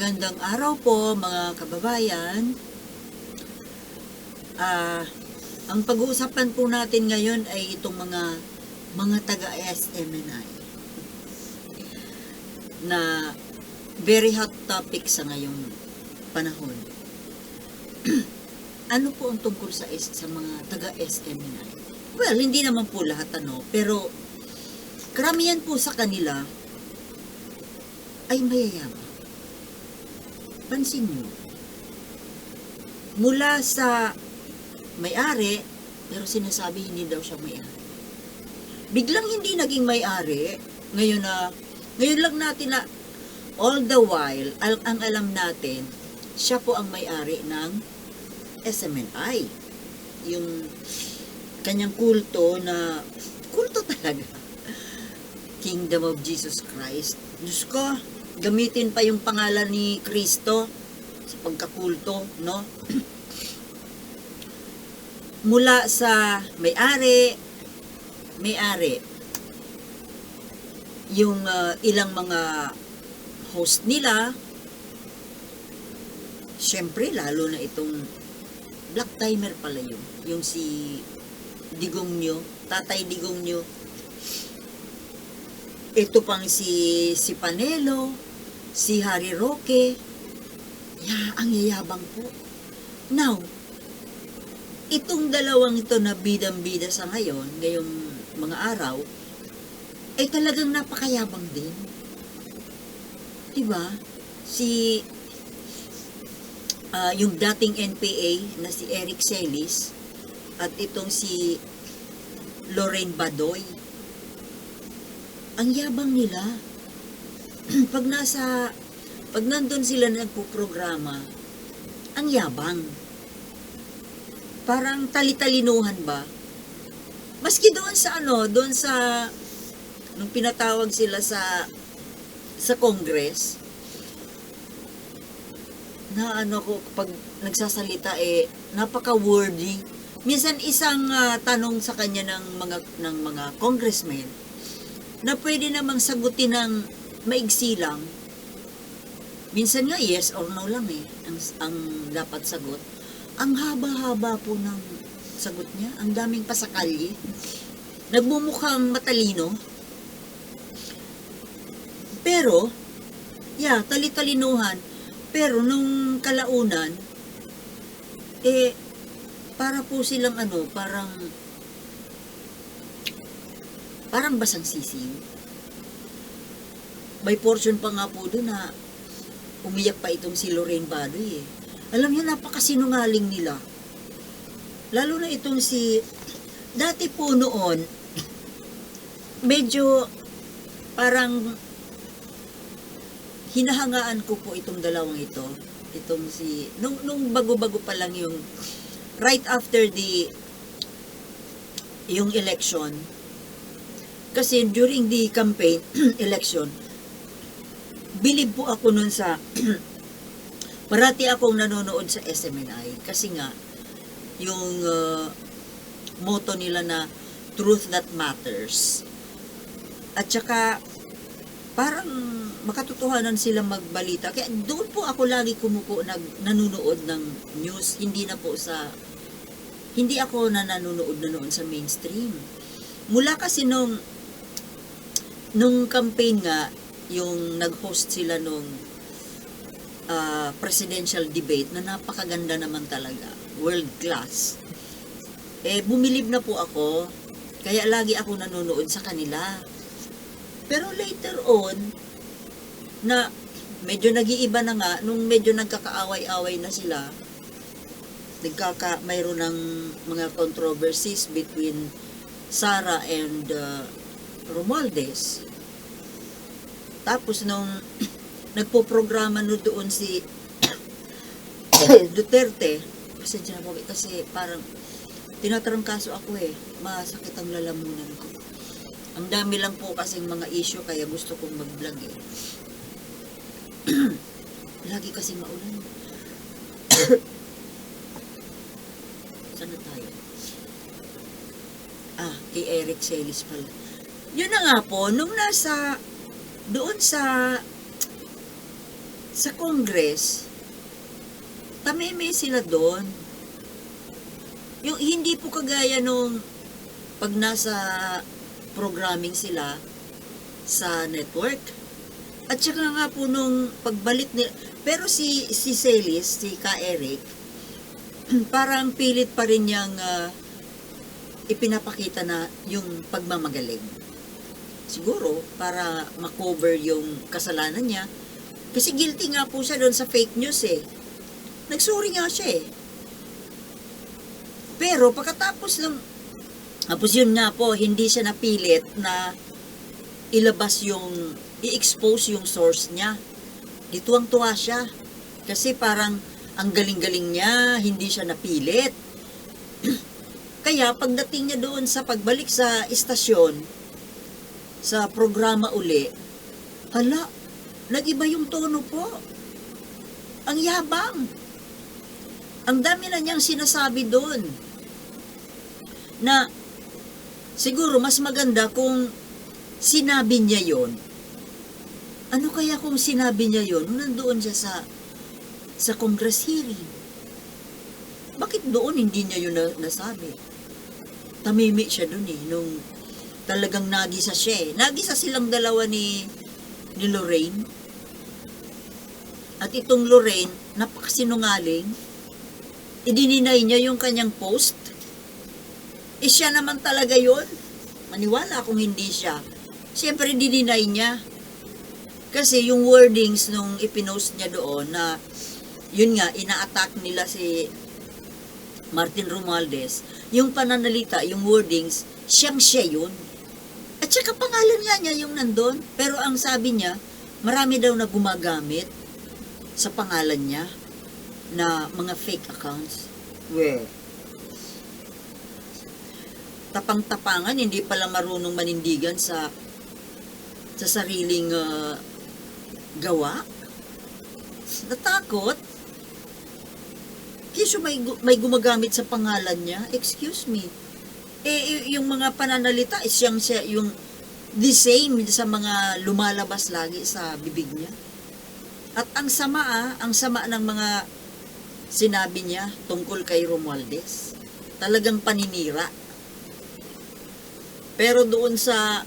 Magandang araw po mga kababayan. Ah, ang pag-uusapan po natin ngayon ay itong mga mga taga SMNI na very hot topic sa ngayong panahon. ano po ang tungkol sa sa mga taga SMNI? Well, hindi naman po lahat ano, pero karamihan po sa kanila ay mayayaman. Pansin nyo, mula sa may-ari, pero sinasabi hindi daw siya may-ari. Biglang hindi naging may-ari, ngayon na, ngayon lang natin na, all the while, al- ang alam natin, siya po ang may-ari ng SMNI. Yung kanyang kulto na, kulto talaga. Kingdom of Jesus Christ. Diyos ko, gamitin pa yung pangalan ni Kristo sa pagkakulto, no? Mula sa may-ari, may-ari, yung uh, ilang mga host nila, syempre, lalo na itong black timer pala yun. Yung si Digong nyo, Tatay Digong nyo, ito pang si si Panelo, si Harry Roque. Ya, ang yayabang po. Now, itong dalawang ito na bidang-bida sa ngayon, ngayong mga araw, ay talagang napakayabang din. Diba? Si ah, yung dating NPA na si Eric Celis at itong si Lorraine Badoy ang yabang nila. pag nasa, pag nandun sila nagpo-programa, ang yabang. Parang talitalinuhan ba? Maski doon sa ano, doon sa, nung pinatawag sila sa, sa Congress, na ano ko, pag nagsasalita eh, napaka-wordy. Minsan isang ah, tanong sa kanya ng mga, ng mga congressmen, na pwede namang sagutin ng maigsi lang. Minsan nga yes or no lang eh, ang, ang dapat sagot. Ang haba-haba po ng sagot niya, ang daming pasakalye. Nagmumukhang matalino. Pero, yeah, talitalinuhan. Pero nung kalaunan, eh, para po silang ano, parang parang basang sisiw. May portion pa nga po doon na umiyak pa itong si Lorraine Badoy eh. Alam niyo, napakasinungaling nila. Lalo na itong si, dati po noon, medyo parang hinahangaan ko po itong dalawang ito. Itong si, nung, nung bago-bago pa lang yung, right after the, yung election, kasi during the campaign election, bilib po ako nun sa parati akong nanonood sa SMNI kasi nga yung uh, motto nila na truth that matters. At saka parang makatotohanan sila magbalita. Kaya doon po ako lagi kumuko nag nanonood ng news, hindi na po sa hindi ako na nanonood na noon sa mainstream. Mula kasi nung nung campaign nga, yung nag-host sila nung ah, presidential debate na napakaganda naman talaga. World class. Eh, bumilib na po ako. Kaya lagi ako nanonood sa kanila. Pero later on, na medyo nag-iiba na nga, nung medyo nagkakaaway-away na sila, nagkaka, mayroon ng mga controversies between Sara and uh, Romualdez. Tapos nung nagpo-programa no doon si Duterte, pasensya na po kasi parang tinatarangkaso ako eh. Masakit ang lalamunan ko. Ang dami lang po kasing mga issue kaya gusto kong mag-vlog eh. Lagi kasi maulan. Saan na tayo? Ah, kay Eric Celis pala. Yun na nga po, nung nasa, doon sa, sa Congress, tameme sila doon. Yung hindi po kagaya nung pag nasa programming sila sa network. At saka nga po nung pagbalik nila, pero si si Celis, si Ka Eric, parang pilit pa rin niyang ah, ipinapakita na yung pagmamagaling. Siguro, para makover yung kasalanan niya. Kasi guilty nga po siya doon sa fake news eh. Nagsorry nga siya eh. Pero pagkatapos ng tapos yun nga po, hindi siya napilit na ilabas yung, i-expose yung source niya. Dituwang-tuwa siya. Kasi parang ang galing-galing niya, hindi siya napilit. Kaya pagdating niya doon sa pagbalik sa istasyon, sa programa uli, hala, nag-iba yung tono po. Ang yabang. Ang dami na niyang sinasabi doon. Na siguro mas maganda kung sinabi niya yon. Ano kaya kung sinabi niya yon nung nandoon siya sa sa Congress hearing? Bakit doon hindi niya yun na, nasabi? Tamimi siya doon eh, nung talagang nagisa siya eh. Nagisa silang dalawa ni, ni Lorraine. At itong Lorraine, napakasinungaling. Idininay niya yung kanyang post. Eh siya naman talaga yon. Maniwala kung hindi siya. Siyempre, dininay niya. Kasi yung wordings nung ipinost niya doon na yun nga, ina-attack nila si Martin Romualdez, yung pananalita, yung wordings, siyang siya yun. At saka pangalan nga niya yung nandun. Pero ang sabi niya, marami daw na gumagamit sa pangalan niya na mga fake accounts. Where? Tapang-tapangan, hindi pala marunong manindigan sa sa sariling ah, gawa. Natakot. Kisyo may, may gumagamit sa pangalan niya. Excuse me. Eh, yung mga pananalita, is siyang siya, yung the same sa mga lumalabas lagi sa bibig niya. At ang sama ah, ang sama ng mga sinabi niya tungkol kay Romualdez. Talagang paninira. Pero doon sa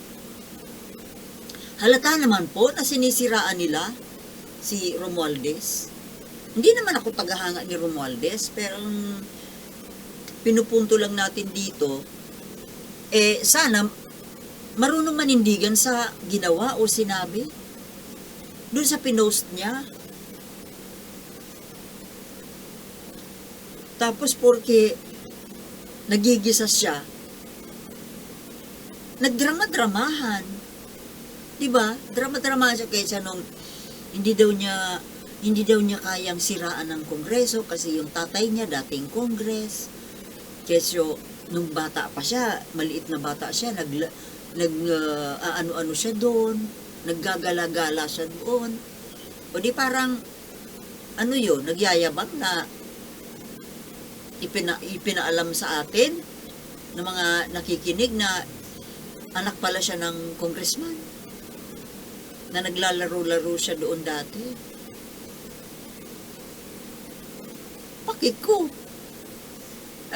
halata naman po na sinisiraan nila si Romualdez. Hindi naman ako tagahanga ni Romualdez, pero pinupunto lang natin dito, eh sana marunong manindigan sa ginawa o sinabi. Doon sa pinost niya. Tapos porque nagigisa siya, nagdrama-dramahan. 'Di ba? Drama-dramahan siya kaysa nung hindi daw niya hindi daw niya kayang siraan ng kongreso kasi yung tatay niya dating kongres. Kesyo nung bata pa siya, maliit na bata siya, nag nag uh, ano-ano siya doon, naggagala-gala siya doon. O di parang ano 'yun, nagyayabang na ipina, ipinaalam sa atin ng mga nakikinig na anak pala siya ng congressman na naglalaro-laro siya doon dati. Pakik ko. Eh,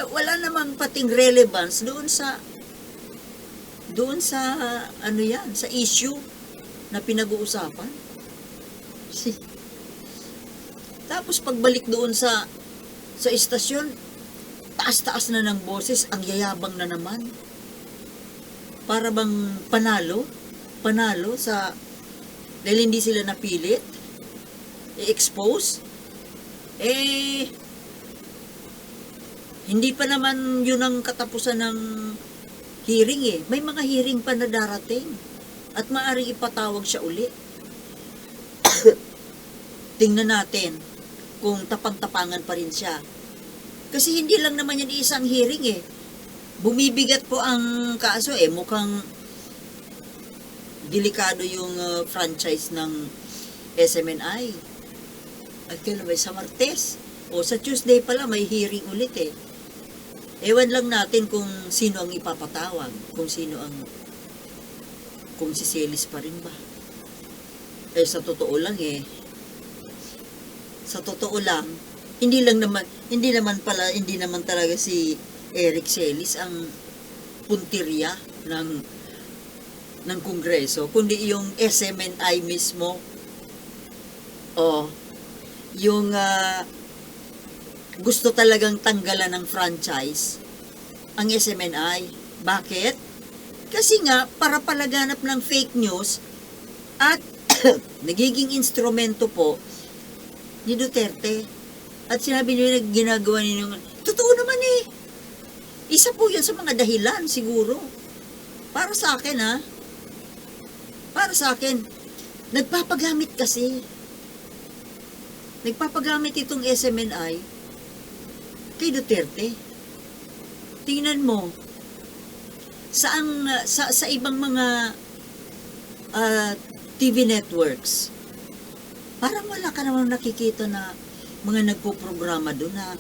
wala namang pating relevance doon sa doon sa ano yan, sa issue na pinag-uusapan. Si Tapos pagbalik doon sa sa istasyon, taas-taas na ng boses, ang yayabang na naman. Para bang panalo, panalo sa dahil hindi sila napilit, i-expose, eh, hindi pa naman yun ang katapusan ng hearing eh. May mga hearing pa na darating. At maaaring ipatawag siya uli. Tingnan natin kung tapang-tapangan pa rin siya. Kasi hindi lang naman yan isang hearing eh. Bumibigat po ang kaso eh. Mukhang delikado yung uh, franchise ng SMNI. At kailan ba? Sa Martes. O sa Tuesday pala may hearing ulit eh. Ewan lang natin kung sino ang ipapatawag. Kung sino ang... Kung si Celis pa rin ba. Eh sa totoo lang eh. sa totoo lang, hindi lang naman, hindi naman pala, hindi naman talaga si Eric Celis ang puntirya ng ng Kongreso, kundi yung SMNI mismo. O, yung ah, gusto talagang tanggalan ng franchise ang SMNI. Bakit? Kasi nga, para palaganap ng fake news at nagiging instrumento po ni Duterte. At sinabi niyo na ginagawa ninyo, totoo naman eh. Isa po yun sa mga dahilan siguro. Para sa akin ha. Para sa akin, nagpapagamit kasi. Nagpapagamit itong SMNI kay Duterte. Tingnan mo, sa, ang, sa, sa ibang mga ah, TV networks, parang wala ka namang nakikita na mga nagpo-programa doon na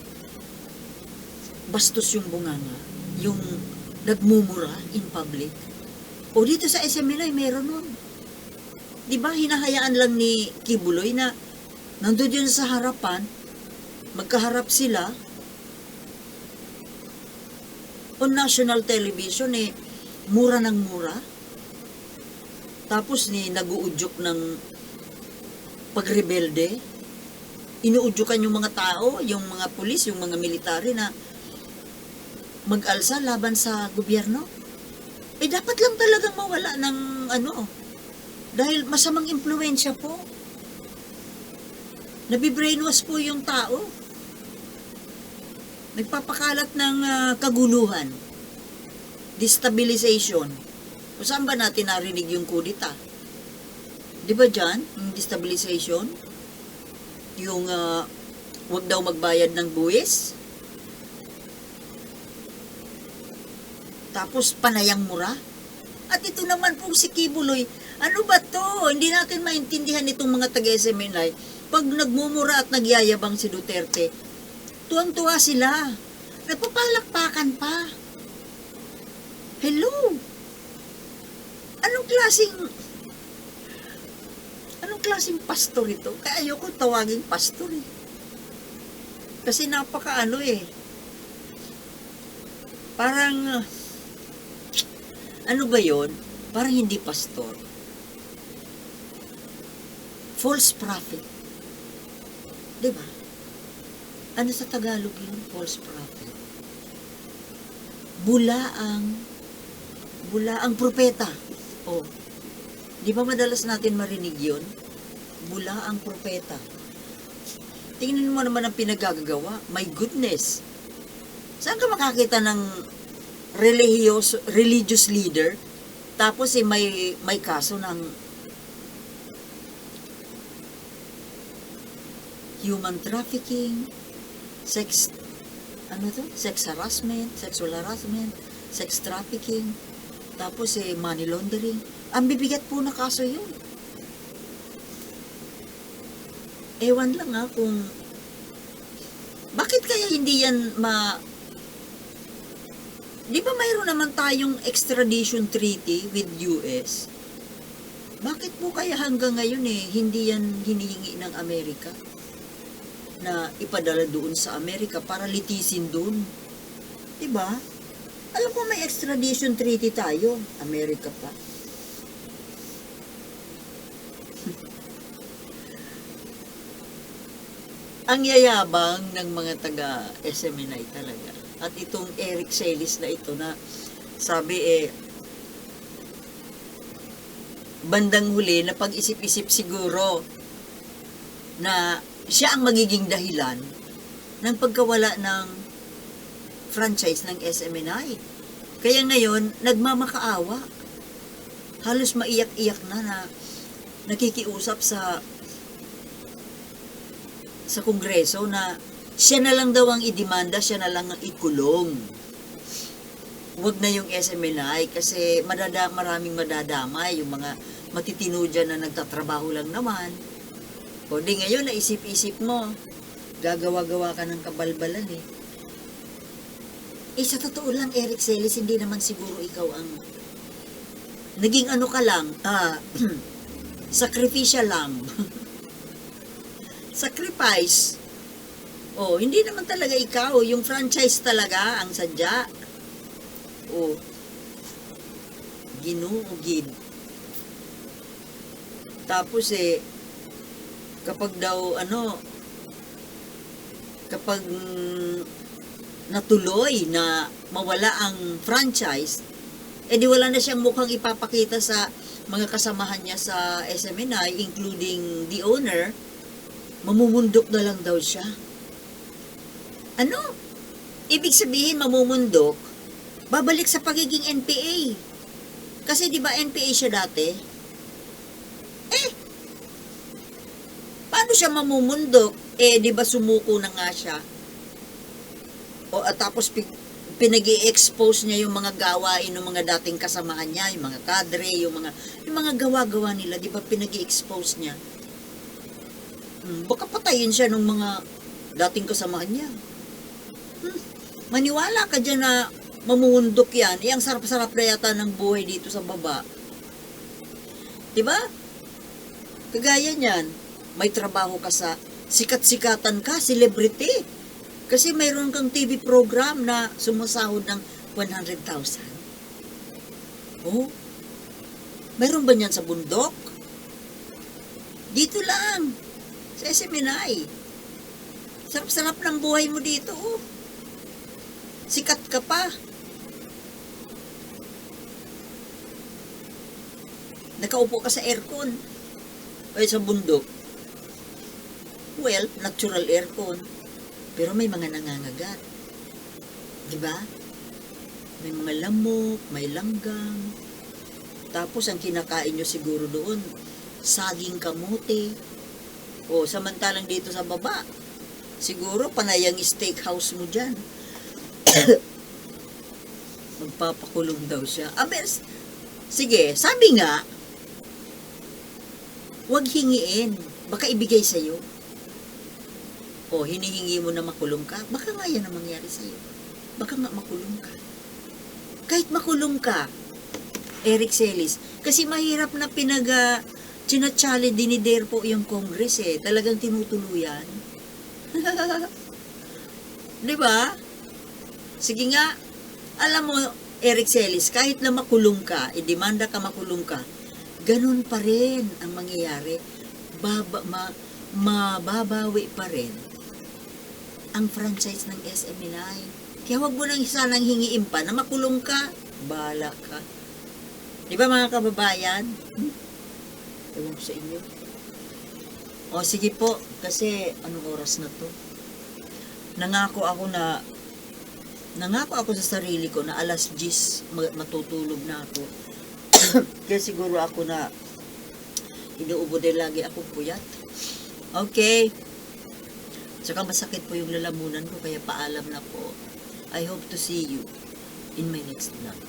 bastos yung bunganga, yung nagmumura in public. O dito sa SMNI, meron nun. Di ba, hinahayaan lang ni Kibuloy na nandun yun sa harapan, magkaharap sila, on national television eh, mura ng mura. Tapos ni naguudyok ng pagrebelde. Inuudyukan yung mga tao, yung mga pulis, yung mga military na mag-alsa laban sa gobyerno. Eh dapat lang talagang mawala ng ano, dahil masamang impluensya po. Nabibrainwash po yung tao. Nagpapakalat ng ah, kaguluhan. Destabilization. O saan ba natin narinig yung kudita? Di ba dyan, yung destabilization? Yung ah, wag daw magbayad ng buwis? Tapos panayang mura? At ito naman pong si Kibuloy, ano ba to? Hindi natin maintindihan itong mga taga-SMNI. Pag nagmumura at nagyayabang si Duterte, tuwang-tuwa sila. Nagpapalakpakan pa. Hello? Anong klaseng anong klaseng pastor ito? Kaya ayoko tawaging pastor eh. Kasi napaka ano eh. Parang ano ba yon? Parang hindi pastor. False prophet. Di ba? Ano sa Tagalog yun? False prophet. Bulaang bulaang propeta. Oh. Di ba madalas natin marinig yun? Bulaang propeta. Tingnan mo naman ang pinagagagawa. My goodness. Saan ka makakita ng religious, religious leader tapos eh may may kaso ng human trafficking, sex ano to? Sex harassment, sexual harassment, sex trafficking, tapos eh money laundering. Ang bibigat po na kaso yun. Ewan lang ha kung bakit kaya hindi yan ma Di ba mayroon naman tayong extradition treaty with US? Bakit po kaya hanggang ngayon eh, hindi yan hinihingi ng Amerika? Na ipadala doon sa Amerika para litisin doon. Di ba? Alam ko may extradition treaty tayo, Amerika pa. Ang yayabang ng mga taga SMNI talaga. At itong Eric Celis na ito na sabi eh, bandang huli na pag-isip-isip siguro na siya ang magiging dahilan ng pagkawala ng franchise ng SMNI. Kaya ngayon, nagmamakaawa. Halos maiyak-iyak na na nakikiusap sa sa kongreso na siya na lang daw ang idemanda, siya na lang ang ikulong. Huwag na yung SMNI kasi madada, maraming madadamay, yung mga matitino dyan na nagtatrabaho lang naman. O di ngayon, naisip-isip mo, gagawa-gawa ka ng kabalbalan eh. Eh, sa totoo lang, Eric Celis, hindi naman siguro ikaw ang naging ano ka lang, ah, sacrificial lamb. sacrifice. Oh, hindi naman talaga ikaw, yung franchise talaga ang sadya. Oh. Ginoo gid. Tapos eh kapag daw ano kapag natuloy na mawala ang franchise, eh di wala na siyang mukhang ipapakita sa mga kasamahan niya sa SMNI, including the owner, mamumundok na lang daw siya. Ano? Ibig sabihin mamumundok, babalik sa pagiging NPA. Kasi di ba NPA siya dati? Eh, paano siya mamumundok? Eh, di ba sumuko na nga siya? O at tapos pi- pinag expose niya yung mga gawain ng mga dating kasamahan niya, yung mga kadre, yung mga yung mga gawa-gawa nila, di ba pinag expose niya? Hmm, baka patayin siya ng mga dating kasamahan niya. Hmm, maniwala ka dyan na mamundok yan. Eh, ang sarap-sarap na yata ng buhay dito sa baba. Di ba? Kagaya niyan, may trabaho ka sa sikat-sikatan ka, celebrity. Kasi mayroon kang TV program na sumasahod ng 100,000. Oh, mayroon ba niyan sa bundok? Dito lang, sa SMNI. Sarap-sarap ng buhay mo dito, oh. Sikat ka pa. Nakaupo ka sa aircon. O sa bundok. Well, natural aircon. Pero may mga nangangagat. Di ba? May mga lamok, may langgam. Tapos ang kinakain nyo siguro doon, saging kamote. O samantalang dito sa baba, siguro panayang steakhouse mo dyan. Magpapakulong daw siya. Abes, sige, sabi nga, huwag hingiin. Baka ibigay sa'yo. O, hinihingi mo na makulong ka, baka nga yan ang mangyari sa'yo. Baka nga makulong ka. Kahit makulong ka, Eric Celis, kasi mahirap na pinag uh, challenge din ni Derpo yung Congress eh. Talagang tinutuluyan. Di ba? Sige nga, alam mo, Eric Celis, kahit na makulong ka, idemanda ka makulong ka, ganun pa rin ang mangyayari. Baba, ma, mababawi pa rin ang franchise ng SMNI. Kaya wag mo nang sanang hingiin pa na makulong ka. Bala ka. Di ba mga kababayan? Hmm? Ewan ko sa inyo. O sige po, kasi anong oras na to? Nangako ako na nangako ako sa sarili ko na alas 10 ma- matutulog na ako. Kaya siguro ako na inuubo din lagi ako puyat. Okay. Tsaka masakit po yung lalamunan ko kaya paalam na po. I hope to see you in my next vlog.